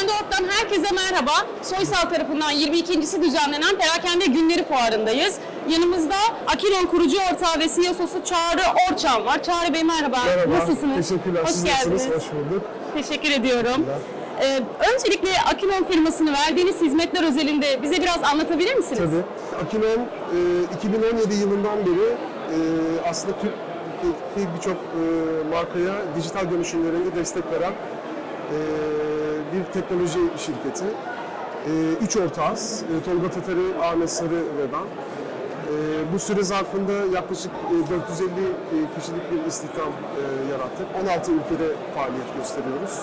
Perakende.org'dan herkese merhaba. Soysal tarafından 22.si düzenlenen Perakende Günleri Fuarı'ndayız. Yanımızda Akilon kurucu ortağı ve CEO'su Çağrı Orçan var. Çağrı Bey merhaba. Merhaba. Nasılsınız? Teşekkürler. Hoş Siz geldiniz. nasılsınız? Hoş bulduk. Teşekkür ediyorum. Ee, öncelikle Akilon firmasını verdiğiniz hizmetler özelinde bize biraz anlatabilir misiniz? Tabii. Akilon e, 2017 yılından beri e, aslında Türkiye'deki birçok e, markaya dijital dönüşümlerinde destek veren e, bir teknoloji şirketi. E, üç ortağız. E, Tolga Tatarı, Ahmet Sarı ve ben. E, bu süre zarfında yaklaşık e, 450 e, kişilik bir istihdam e, yarattık. 16 ülkede faaliyet gösteriyoruz.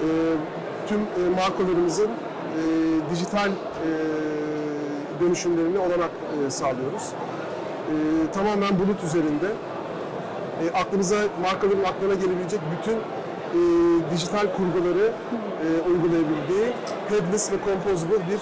E, tüm e, markalarımızın e, dijital e, dönüşümlerini olanak e, sağlıyoruz. E, tamamen bulut üzerinde. E, aklınıza, markaların aklına gelebilecek bütün e, dijital kurguları e, uygulayabildiği headless ve composable bir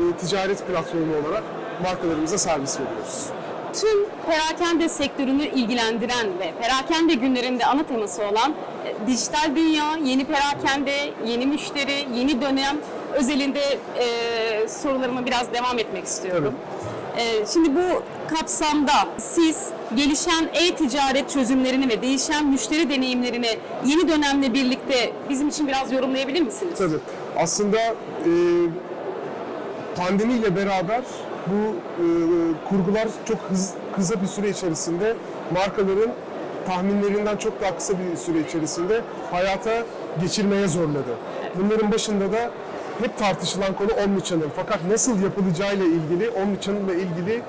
e, ticaret platformu olarak markalarımıza servis veriyoruz. Tüm perakende sektörünü ilgilendiren ve perakende günlerinde ana teması olan e, dijital dünya, yeni perakende, yeni müşteri, yeni dönem özelinde e, sorularıma biraz devam etmek istiyorum. E, şimdi bu kapsamda siz gelişen e-ticaret çözümlerini ve değişen müşteri deneyimlerini yeni dönemle birlikte bizim için biraz yorumlayabilir misiniz? Tabii. Aslında e, pandemiyle beraber bu e, kurgular çok hız, kısa bir süre içerisinde markaların tahminlerinden çok daha kısa bir süre içerisinde hayata geçirmeye zorladı. Bunların başında da hep tartışılan konu omnichannel. Fakat nasıl yapılacağıyla ilgili, omnichannel ile ilgili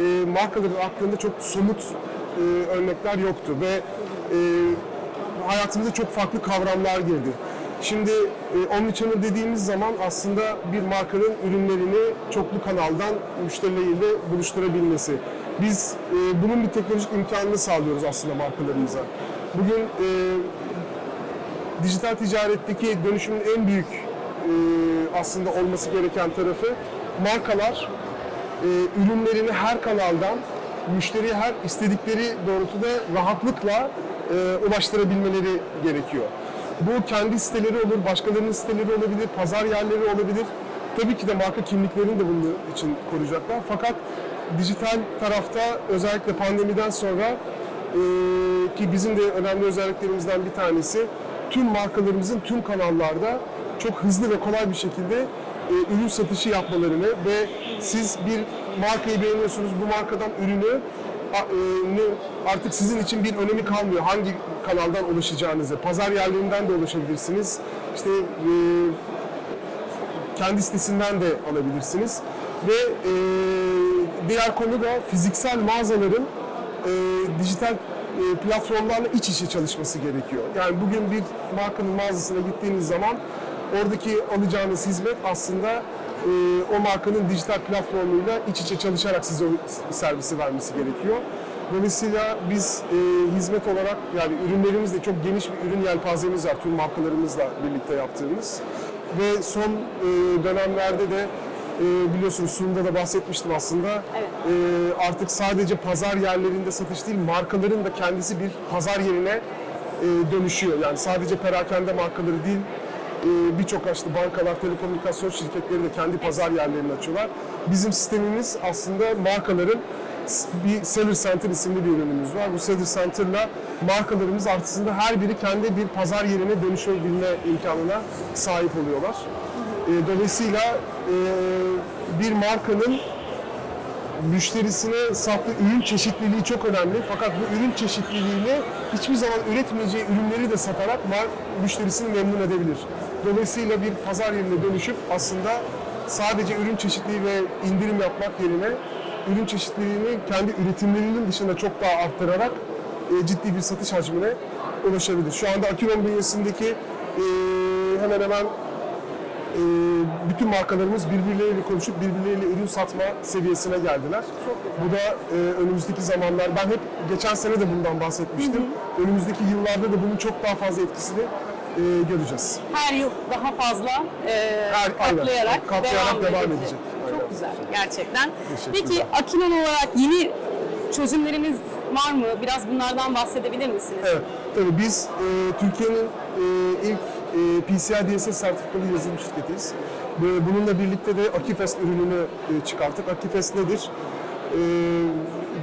e, markaların aklında çok somut e, örnekler yoktu ve e, hayatımıza çok farklı kavramlar girdi. Şimdi e, omnichannel dediğimiz zaman aslında bir markanın ürünlerini çoklu kanaldan müşterileriyle buluşturabilmesi. Biz e, bunun bir teknolojik imkanını sağlıyoruz aslında markalarımıza. Bugün e, dijital ticaretteki dönüşümün en büyük aslında olması gereken tarafı markalar ürünlerini her kanaldan müşteriye her istedikleri doğrultuda rahatlıkla ulaştırabilmeleri gerekiyor. Bu kendi siteleri olur, başkalarının siteleri olabilir, pazar yerleri olabilir. Tabii ki de marka kimliklerini de bunun için koruyacaklar. Fakat dijital tarafta özellikle pandemiden sonra e, ki bizim de önemli özelliklerimizden bir tanesi tüm markalarımızın tüm kanallarda çok hızlı ve kolay bir şekilde e, ürün satışı yapmalarını ve siz bir markayı beğeniyorsunuz bu markadan ürünü e, artık sizin için bir önemi kalmıyor hangi kanaldan ulaşacağınızı. Pazar yerlerinden de ulaşabilirsiniz. İşte e, kendi sitesinden de alabilirsiniz. Ve e, diğer konu da fiziksel mağazaların e, dijital e, platformlarla iç içe çalışması gerekiyor. Yani bugün bir markanın mağazasına gittiğiniz zaman oradaki alacağınız hizmet aslında e, o markanın dijital platformuyla iç içe çalışarak size o servisi vermesi gerekiyor. Dolayısıyla biz e, hizmet olarak yani ürünlerimizde çok geniş bir ürün yelpazemiz var tüm markalarımızla birlikte yaptığımız. Ve son e, dönemlerde de e, biliyorsunuz sunumda da bahsetmiştim aslında. Evet. E, artık sadece pazar yerlerinde satış değil markaların da kendisi bir pazar yerine e, dönüşüyor. Yani sadece perakende markaları değil birçok işte bankalar, telekomünikasyon şirketleri de kendi pazar yerlerini açıyorlar. Bizim sistemimiz aslında markaların bir Seller Center isimli bir ürünümüz var. Bu Seller Center'la markalarımız aslında her biri kendi bir pazar yerine dönüşebilme imkanına sahip oluyorlar. E, Dolayısıyla e, bir markanın müşterisine sattığı ürün çeşitliliği çok önemli. Fakat bu ürün çeşitliliğini hiçbir zaman üretmeyeceği ürünleri de satarak müşterisini memnun edebilir. Dolayısıyla bir pazar yerine dönüşüp aslında sadece ürün çeşitliliği ve indirim yapmak yerine ürün çeşitliliğini kendi üretimlerinin dışında çok daha arttırarak e, ciddi bir satış hacmine ulaşabilir. Şu anda Akilon bünyesindeki e, hemen hemen e, bütün markalarımız birbirleriyle konuşup birbirleriyle ürün satma seviyesine geldiler. Bu da e, önümüzdeki zamanlar, ben hep geçen sene de bundan bahsetmiştim. Önümüzdeki yıllarda da bunun çok daha fazla etkisini e, göreceğiz. Her yıl daha fazla e, Her- aynen. katlayarak, Katlayarak devam edecek. edecek. Aynen. Çok güzel gerçekten. Peki Akilon olarak yeni çözümleriniz var mı? Biraz bunlardan bahsedebilir misiniz? Evet, tabii biz e, Türkiye'nin e, ilk PCI DSS sertifikalı yazılım şirketiyiz. Bununla birlikte de Akifest ürününü e, çıkarttık. Akifest nedir? E,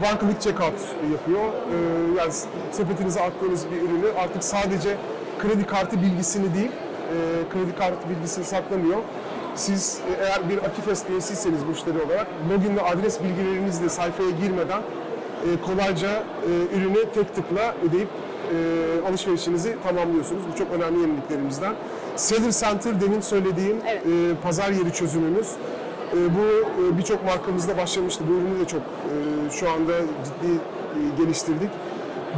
one click checkout yapıyor. E, yani sepetinize attığınız bir ürünü artık sadece kredi kartı bilgisini değil, e, kredi kartı bilgisini saklamıyor. Siz e, eğer bir Akifest üyesiyseniz müşteri olarak login ve adres bilgilerinizle sayfaya girmeden e, kolayca e, ürünü tek tıkla ödeyip e, alışverişinizi tamamlıyorsunuz. Bu çok önemli yeniliklerimizden. Seller Center demin söylediğim Evet. e, pazar yeri çözümümüz. E, bu e, birçok markamızda başlamıştı. Bu ürünü de çok e, şu anda ciddi e, geliştirdik.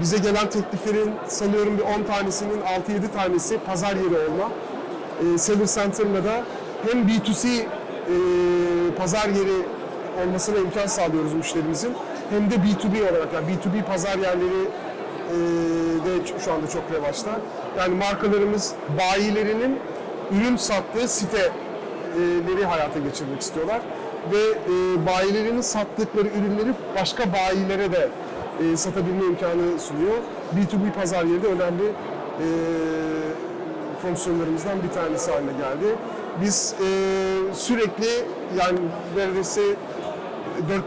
Bize gelen tekliflerin sanıyorum bir 10 tanesinin 6-7 tanesi pazar yeri olma. E, Seller Center'la da hem B2C e, pazar yeri olmasına imkan sağlıyoruz müşterimizin hem de B2B olarak yani B2B pazar yerleri de şu anda çok revaçta. Yani markalarımız bayilerinin ürün sattığı siteleri hayata geçirmek istiyorlar ve e, bayilerinin sattıkları ürünleri başka bayilere de e, satabilme imkanı sunuyor. B2B pazar yeri de önemli e, fonksiyonlarımızdan bir tanesi haline geldi. Biz e, sürekli yani neredeyse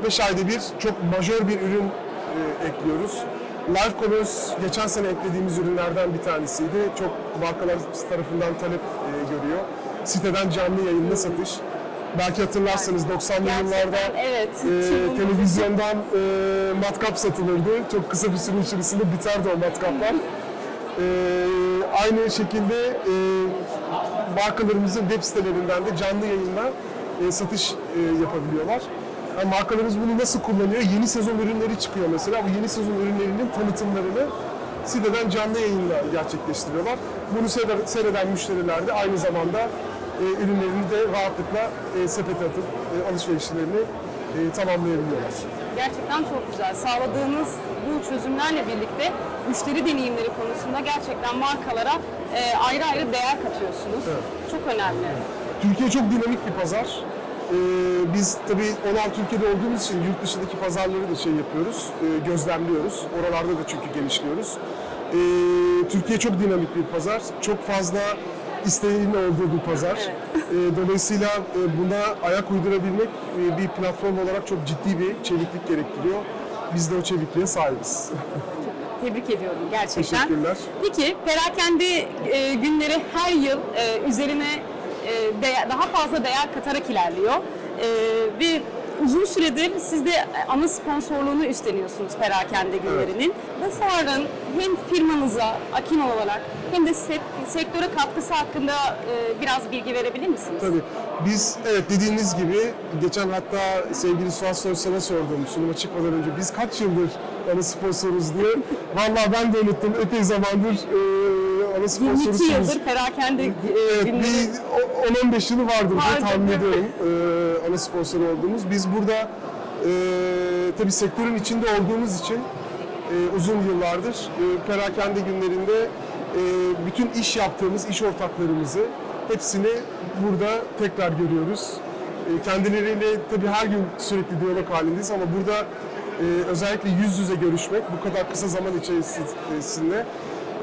4-5 ayda bir çok majör bir ürün e, ekliyoruz. Live Commerce geçen sene eklediğimiz ürünlerden bir tanesiydi. Çok markalar tarafından talep e, görüyor. Siteden canlı yayında satış. Belki hatırlarsınız 90'lı yıllarda evet. e, televizyondan e, matkap satılırdı. Çok kısa bir süre içerisinde biterdi o matkaplar. E, aynı şekilde e, markalarımızın web sitelerinden de canlı yayında e, satış e, yapabiliyorlar. Yani markalarımız bunu nasıl kullanıyor? Yeni sezon ürünleri çıkıyor mesela. Bu yeni sezon ürünlerinin tanıtımlarını siteden canlı yayınla gerçekleştiriyorlar. Bunu seyreden, müşteriler de aynı zamanda e, ürünlerini de rahatlıkla e, sepete atıp e, alışverişlerini e, tamamlayabiliyorlar. Gerçekten çok güzel. Sağladığınız bu çözümlerle birlikte müşteri deneyimleri konusunda gerçekten markalara e, ayrı ayrı değer katıyorsunuz. Çok önemli. Türkiye çok dinamik bir pazar. Ee, biz tabii 16 ülkede olduğumuz için yurt dışındaki pazarları da şey yapıyoruz, e, gözlemliyoruz. Oralarda da çünkü geliştiriyoruz. Ee, Türkiye çok dinamik bir pazar. Çok fazla isteğin olduğu bir pazar. Ee, dolayısıyla e, buna ayak uydurabilmek e, bir platform olarak çok ciddi bir çeviklik gerektiriyor. Biz de o çevikliğe sahibiz. Tebrik ediyorum gerçekten. Teşekkürler. Peki perakende e, günleri her yıl e, üzerine e, değer- daha fazla değer katarak ilerliyor. E, ve uzun süredir siz de ana sponsorluğunu üstleniyorsunuz perakende günlerinin. Bu fuarın hem firmanıza Akino olarak hem de se- sektöre katkısı hakkında e, biraz bilgi verebilir misiniz? Tabii. Biz evet dediğiniz gibi geçen hatta sevgili Suat Soysal'a sordum sunuma çıkmadan önce biz kaç yıldır ana sponsoruz diye. Vallahi ben de unuttum. Epey zamandır e, ana 22 sponsoruz. yıldır perakende e, Evet, günleri bir o- 10-15 yılı vardır diye Vardır, tahmin ediyorum e, ana sponsor olduğumuz. Biz burada e, tabii sektörün içinde olduğumuz için e, uzun yıllardır e, perakende günlerinde e, bütün iş yaptığımız iş ortaklarımızı hepsini burada tekrar görüyoruz. E, kendileriyle tabii her gün sürekli diyalog halindeyiz ama burada e, özellikle yüz yüze görüşmek bu kadar kısa zaman içerisinde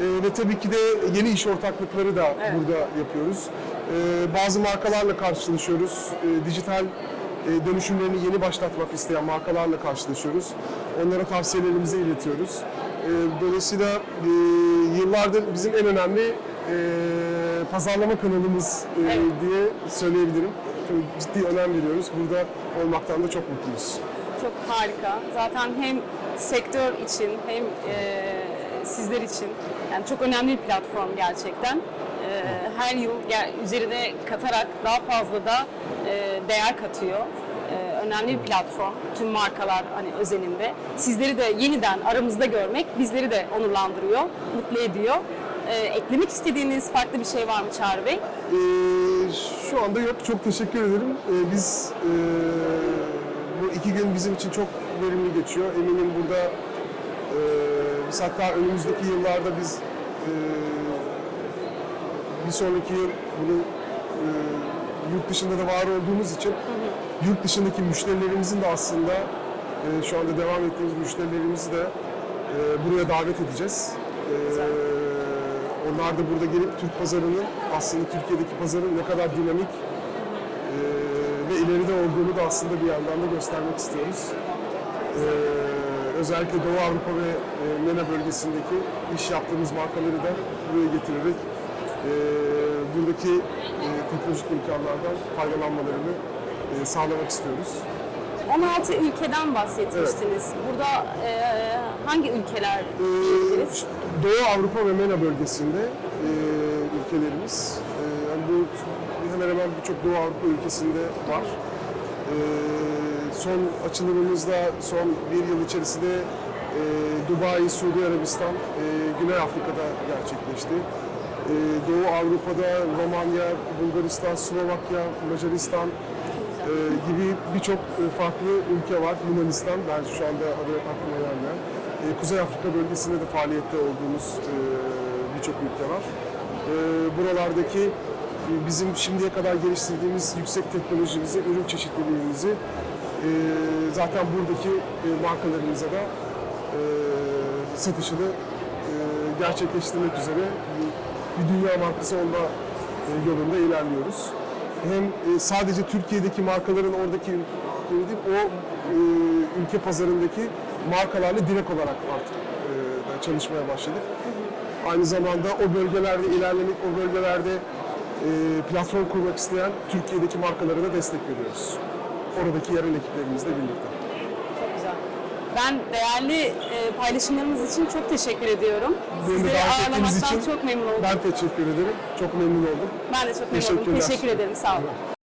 e, ve tabii ki de yeni iş ortaklıkları da burada yapıyoruz. E, bazı markalarla karşılaşıyoruz. E, dijital e, dönüşümlerini yeni başlatmak isteyen markalarla karşılaşıyoruz. Onlara tavsiyelerimizi iletiyoruz. E, dolayısıyla e, yıllardır bizim en önemli e, pazarlama kanalımız e, Evet. diye söyleyebilirim. Çok ciddi önem veriyoruz. Burada olmaktan da çok mutluyuz. Çok harika. Zaten hem sektör için hem e, sizler için yani çok önemli bir platform gerçekten. E, her yıl üzerine katarak daha fazla da e, değer katıyor. E, önemli bir platform tüm markalar hani özelinde. Sizleri de yeniden aramızda görmek bizleri de onurlandırıyor, mutlu ediyor. E, eklemek istediğiniz farklı bir şey var mı Çağrı Bey? Ee, şu anda yok. Çok teşekkür ederim. Ee, biz e, bu iki gün bizim için çok verimli geçiyor. Eminim burada e, biz hatta önümüzdeki yıllarda biz e, bir sonraki yıl bunu e, yurt dışında da var olduğumuz için yurt dışındaki müşterilerimizin de aslında e, şu anda devam ettiğimiz müşterilerimizi de e, buraya davet edeceğiz. E, onlar da burada gelip Türk pazarının aslında Türkiye'deki pazarın ne kadar dinamik e, ve ileride olduğunu da aslında bir yandan da göstermek istiyoruz. E, özellikle Doğu Avrupa ve e, MENA bölgesindeki iş yaptığımız markaları da buraya getirerek e, buradaki e, teknolojik imkanlardan faydalanmalarını sağlamak istiyoruz. 16 ülkeden bahsetmiştiniz. Burada e, hangi ülkeler diyebiliriz? Ee, Doğu Avrupa ve MENA bölgesinde e, ülkelerimiz. E, yani bu hemen hemen birçok Doğu Avrupa ülkesinde var. E, son açılımımızda son bir yıl içerisinde e, Dubai, Suudi Arabistan, e, Güney Afrika'da gerçekleşti. E, Doğu Avrupa'da Romanya, Bulgaristan, Slovakya, Macaristan, e, gibi birçok farklı ülke var. Yunanistan, ben şu anda adı aklıma gelmeyen. E, Kuzey Afrika bölgesinde de faaliyette olduğumuz e, birçok ülke var. E, buralardaki bizim şimdiye kadar geliştirdiğimiz yüksek teknolojimizi, ürün çeşitliliğimizi zaten buradaki e, markalarımıza da e, satışını e, gerçekleştirmek üzere bir, dünya markası olma yolunda ilerliyoruz. Hem sadece Türkiye'deki markaların oradaki değil, o ülke pazarındaki markalarla direkt olarak artık çalışmaya başladık. Aynı zamanda o bölgelerde ilerlemek, o bölgelerde platform kurmak isteyen Türkiye'deki markalara da destek veriyoruz. Oradaki yerel ekiplerimizle birlikte. Çok güzel. Ben değerli e, paylaşımlarınız için çok teşekkür ediyorum. Beni Sizleri davet ettiğiniz ağırlamaktan için çok memnun oldum. Ben teşekkür ederim. Çok memnun oldum. Ben de çok memnun oldum. Teşekkürler. Teşekkür ederim. Sağ olun.